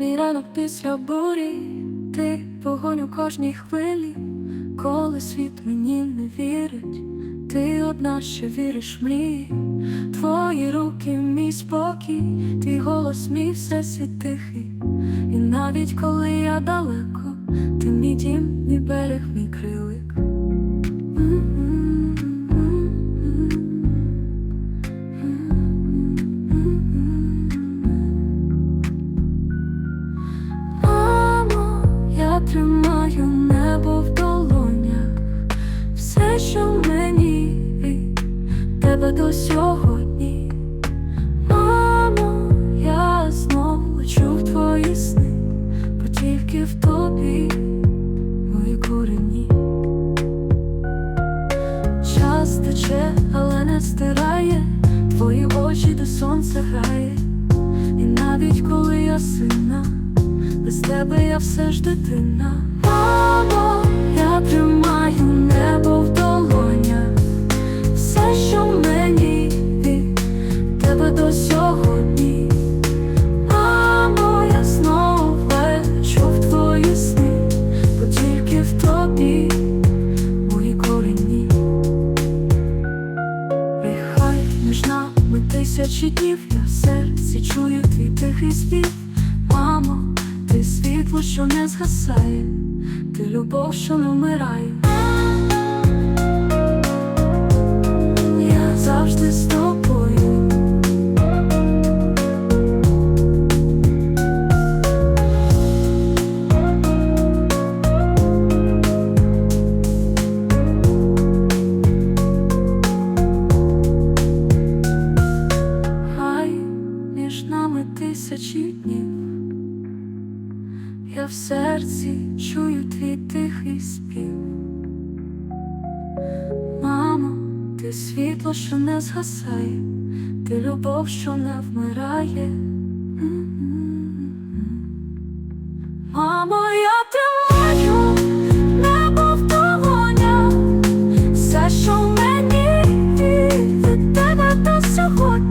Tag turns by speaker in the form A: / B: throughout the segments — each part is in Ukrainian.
A: мій ранок після бурі, ти вогонь у кожній хвилі, коли світ мені не вірить, ти одна ще віриш мрії, твої руки, мій спокій, твій голос, мій всесвіт тихий, і навіть коли я далеко, ти мій дім, мій берег, мій крилик. Небо в долонях, все, що в мені тебе до сьогодні. Мамо, я знову лечу в твої сни, бо тільки в тобі мої корені. Час тече, але не стирає, твої очі, де сонце грає. І навіть коли я без тебе я все ж дитина. Мамо, я тримаю небо в долонях, все, що мені від тебе до сьогодні. Мамо, я знову лечу в твої сни, бо тільки в тобі мої корені. І хай між нами тисячі днів я в серці чую твій тихий спів. Мамо, світло, що не згасає, ти любов, що не вмирає. Я в серці чую твій тихий спів. Мамо, ти світло, що не згасає, ти любов, що не вмирає. Мамо, я тримаю небо в все, що мені від тебе до сьогодні.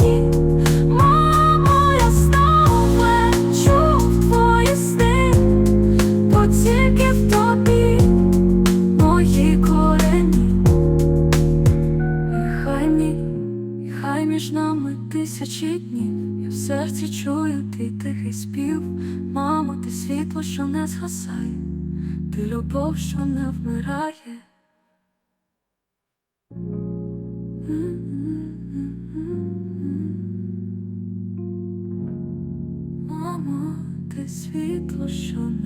A: Між нами тисячі днів, я в серці чую твій тихий спів. Мамо, ти світло, що не згасає, ти любов, що не вмирає. Мамо, ти світло, що не.